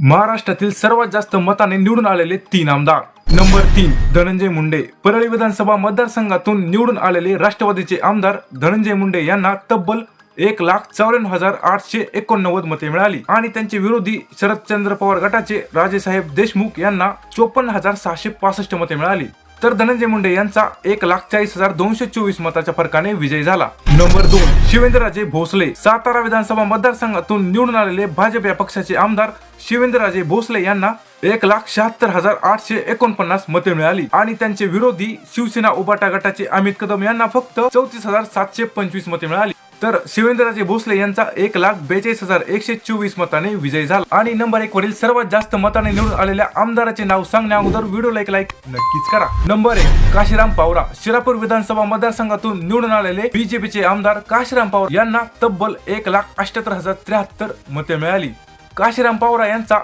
महाराष्ट्रातील सर्वात जास्त मताने निवडून आलेले तीन आमदार. नंबर तीन धनंजय मुंडे. परळी विधानसभा मतदारसंघातून निवडून आलेले राष्ट्रवादीचे आमदार धनंजय मुंडे यांना तब्बल एक लाख चौऱ्याण्णव हजार आठशे एकोणनव्वद मते मिळाली. आणि त्यांचे विरोधी शरदचंद्र पवार गटाचे राजेसाहेब देशमुख यांना चोपन्न हजार सहाशे पासष्ट मते मिळाली. तर धनंजय मुंडे यांचा एक लाख चाळीस हजार दोनशे चोवीस मताच्या फरकाने विजय झाला. नंबर दोन. शिवेंद्रराजे भोसले सातारा विधानसभा मतदारसंघातून निवडून आलेले भाजप या पक्षाचे आमदार शिवेंद्रराजे भोसले यांना एक लाख शहात्तर हजार आठशे एकोणपन्नास मते मिळाली. आणि त्यांचे विरोधी शिवसेना उबाटा गटाचे अमित कदम यांना फक्त चौतीस हजार सातशे पंचवीस मते मिळाली. तर शिवेंद्रराजे भोसले यांचा एक लाख बेचाळीस हजार एकशे चोवीस मताने विजय झाला. आणि नंबर एक वरील सर्वात जास्त मताने निवडून आलेल्या आमदाराचे नाव सांगण्या अगोदर व्हिडिओ लाईक लाईक नक्कीच करा. नंबर एक काशीराम पावरा. शिरापूर विधानसभा मतदारसंघातून निवडून आलेले बीजेपीचे आमदार काशीराम पावरा यांना तब्बल एक लाख अठ्याहत्तर हजार त्र्याहत्तर मते मिळाली. काशीराम पावरा यांचा